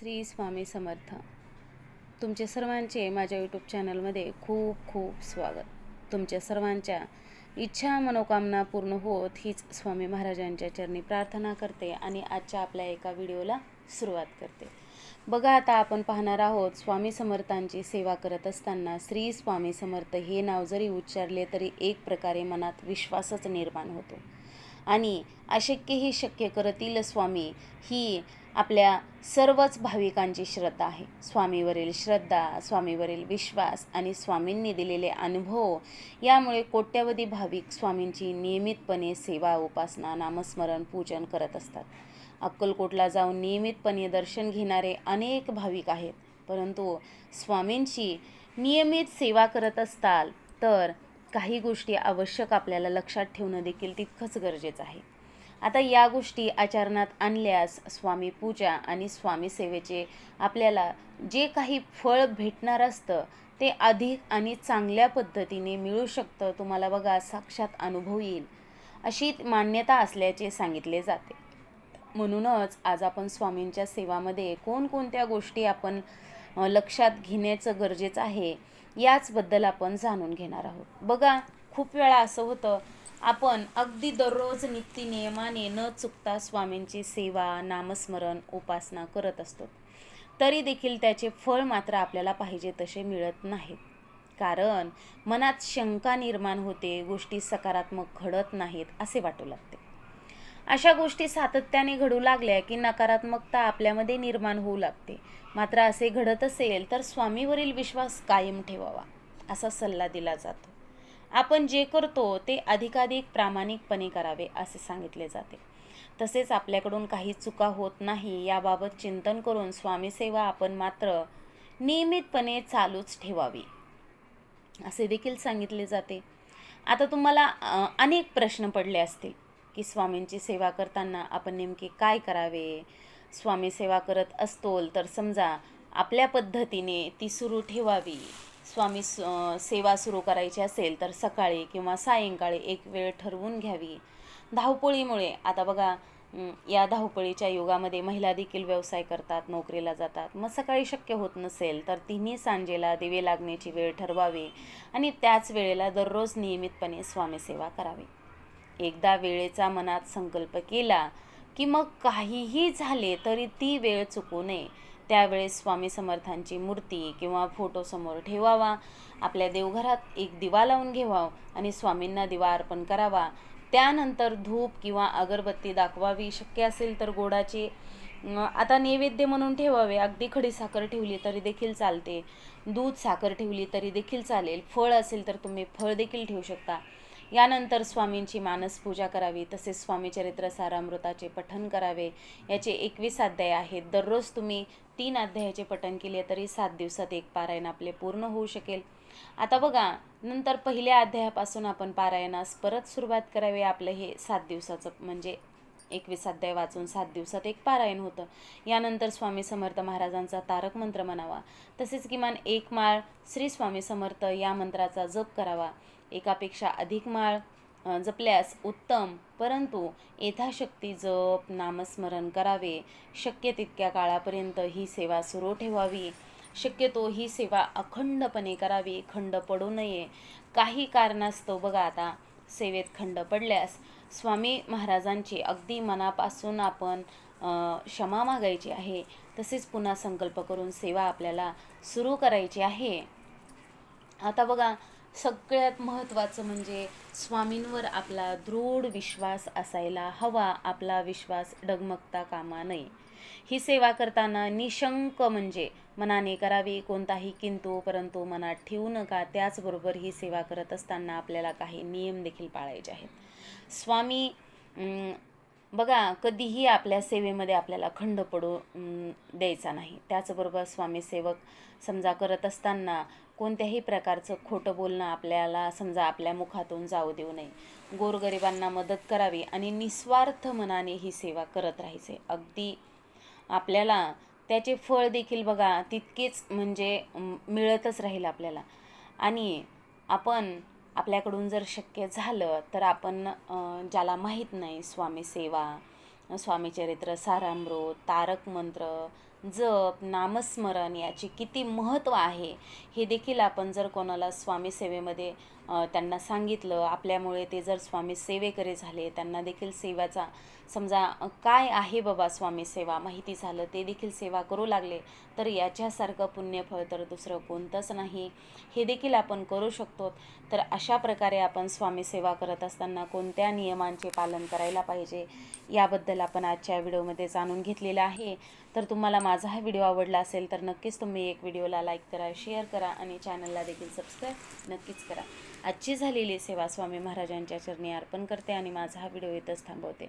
श्री स्वामी समर्थ. तुमचे सर्वांचे माझ्या यूट्यूब चॅनलमध्ये खूप खूप स्वागत. तुमच्या सर्वांच्या इच्छा मनोकामना पूर्ण होत हीच स्वामी महाराजांच्या चरणी प्रार्थना करते आणि आजच्या आपल्या एका व्हिडिओला सुरुवात करते. बघा आता आपण पाहणार आहोत स्वामी समर्थांची सेवा करत असताना श्री स्वामी समर्थ हे नाव जरी उच्चारले तरी एक प्रकारे मनात विश्वासच निर्माण होतो. आणि अशक्यही शक्य करतील स्वामी ही आपल्या सर्वच भाविकांची श्रद्धा आहे. स्वामीवरील श्रद्धा स्वामीवरील विश्वास आणि स्वामींनी दिलेले अनुभव यामुळे कोट्यवधी भाविक स्वामींची नियमितपणे सेवा उपासना नामस्मरण पूजन करत असतात. अक्कलकोटला जाऊन नियमितपणे दर्शन घेणारे अनेक भाविक आहेत. परंतु स्वामींची नियमित सेवा करत असताल तर काही गोष्टी आवश्यक आपल्याला लक्षात ठेवणं देखील तितकंच गरजेचं आहे. आता या गोष्टी आचरणात आणल्यास स्वामी पूजा आणि स्वामी सेवेचे आपल्याला जे काही फळ भेटणार असतं ते अधिक आणि चांगल्या पद्धतीने मिळू शकतं तुम्हाला बघा साक्षात अनुभव येईल. अशी मान्यता असल्याचे सांगितले जाते. म्हणूनच आज आपण स्वामींच्या सेवामध्ये कोणकोणत्या गोष्टी आपण लक्षात घेण्याचं गरजेचं आहे याचबद्दल आपण जाणून घेणार आहोत. बघा खूप वेळा असं होतं आपण अगदी दररोज नित्य नियमाने न चुकता स्वामींची सेवा नामस्मरण उपासना करत असतो. तरी देखील त्याचे फळ मात्र आपल्याला पाहिजे तसे मिळत नाहीत. कारण मनात शंका निर्माण होते गोष्टी सकारात्मक घडत नाहीत असे वाटू लागते. अशा गोष्टी सातत्याने घडू लागल्या की नकारात्मकता आपल्यामध्ये निर्माण होऊ लागते. मात्र असे घडत असेल तर स्वामीवरील विश्वास कायम ठेवावा असा सल्ला दिला जातो. आपण जे करतो ते अधिकाधिक प्रामाणिकपणे करावे असे सांगितले जाते. तसेच आपल्याकडून काही चुका होत नाही याबाबत चिंतन करून स्वामीसेवा आपण मात्र नियमितपणे चालूच ठेवावी असे देखील सांगितले जाते. आता तुम्हाला अनेक प्रश्न पडले असतील. की स्वामींची सेवा करताना आपण नेमके काय करावे? स्वामी सेवा करत असतोल तर समजा आपल्या पद्धतीने ती सुरू ठेवावी. स्वामी स- सेवा सुरू करायची असेल तर सकाळी किंवा सायंकाळी एक वेळ ठरवून घ्यावी. धावपळीमुळे आता बघा या धावपळीच्या युगामध्ये महिला देखील व्यवसाय करतात नोकरीला जातात. मग सकाळी शक्य होत नसेल तर तिन्ही सांजेला दिवे लागण्याची वेळ ठरवावी आणि त्याच वेळेला दररोज नियमितपणे स्वामीसेवा करावी. एकदा वेळेचा मनात संकल्प केला की मग काहीही झाले तरी ती वेळ चुकू नये. त्यावेळेस स्वामी समर्थांची मूर्ती किंवा फोटो समोर ठेवावा आपल्या देवघरात एक दिवा लावून घ्यावा आणि स्वामींना दिवा अर्पण करावा. त्यानंतर धूप किंवा अगरबत्ती दाखवावी शक्य असेल तर गोडाची आता नैवेद्य म्हणून ठेवावे. अगदी खडी साखर ठेवली तरी देखील चालते. दूध साखर ठेवली तरी देखील चालेल. फळ असेल तर तुम्ही फळ देखील ठेवू शकता. यानंतर स्वामींची मानस पूजा करावी तसेच स्वामीचरित्र सारामृताचे पठन करावे. याचे एकवीस अध्याय आहेत. दररोज तुम्ही तीन अध्यायाचे पठन केले तरी सात दिवसात एक पारायण आपले पूर्ण होऊ शकेल. आता बघा नंतर पहिल्या अध्यायापासून आपण पारायणास परत सुरुवात करावी. आपलं हे सात दिवसाचं म्हणजे एकवीस अध्याय वाचून सात दिवसात एक पारायण होतं. यानंतर स्वामी समर्थ महाराजांचा तारक मंत्र म्हणावा. तसेच किमान एक माळ श्री स्वामी समर्थ या मंत्राचा जप करावा. एकापेक्षा अधिक माळ जपल्यास उत्तम. परंतु यथाशक्ती जप नामस्मरण करावे. शक्य तितक्या काळापर्यंत ही सेवा सुरू ठेवावी. शक्यतो ही सेवा अखंडपणे करावी. खंड पडू नये. काही कारणास्तव बघा आता. सेवेत खंड पडल्यास स्वामी महाराजांची अगदी मनापासून आपण क्षमा मागायची आहे तसेच पुन्हा संकल्प करून सेवा आपल्याला सुरू करायची आहे. आता बघा सगळ्यात महत्त्वाचं म्हणजे स्वामींवर आपला दृढ विश्वास असायला हवा आपला विश्वास डगमगता कामा नये. ही सेवा करताना निशंक म्हणजे मनाने करावी कोणताही किंतु परंतु मनात ठेवू नका. त्याचबरोबर ही सेवा करत असताना आपल्याला काही नियम देखील पाळायचे आहेत. स्वामी बघा कधीही आपल्या सेवेमध्ये आपल्याला खंड पडू द्यायचा नाही. त्याचबरोबर स्वामी सेवक समजा करत असताना कोणत्याही प्रकारचं खोटं बोलणं आपल्याला समजा आपल्या मुखातून जाऊ देऊ नये. गोरगरिबांना मदत करावी आणि निस्वार्थ मनाने ही सेवा करत राहायचे. अगदी आपल्याला त्याचे फळ देखील बघा तितकेच म्हणजे मिळतच राहील आपल्याला. आणि आपण आपल्याकडून जर शक्य झालं तर आपण ज्याला माहीत नाही स्वामी सेवा स्वामी चरित्र सारामृत तारक मंत्र जप नामस्मरण याचे किती महत्त्व आहे हे देखील आपण जर कोणाला स्वामी सेवेमध्ये त्यांना सांगितलं आपल्यामुळे ते जर स्वामी सेवेकरे झाले त्यांना देखील सेवाचा समजा काय आहे बाबा स्वामी सेवा? माहिती झालं ते देखील सेवा करू लागले तर याच्यासारखं पुण्यफळ तर दुसरं कोणतंच नाही. हे देखील आपण करू शकतो. तर अशा प्रकारे आपण स्वामी सेवा करत असताना कोणत्या नियमांचे पालन करायला पाहिजे याबद्दल आपण आजच्या व्हिडिओमध्ये जाणून घेतलेलं आहे. तर तुम्हाला माझा हा व्हिडिओ आवडला असेल तर नक्कीच तुम्ही एक व्हिडिओला लाईक करा शेअर करा आणि चॅनलला देखील सबस्क्राईब नक्कीच करा. आजची झालेली सेवा स्वामी महाराजांच्या चरणी अर्पण करते आणि माझा हा व्हिडिओ इथंच थांबवते.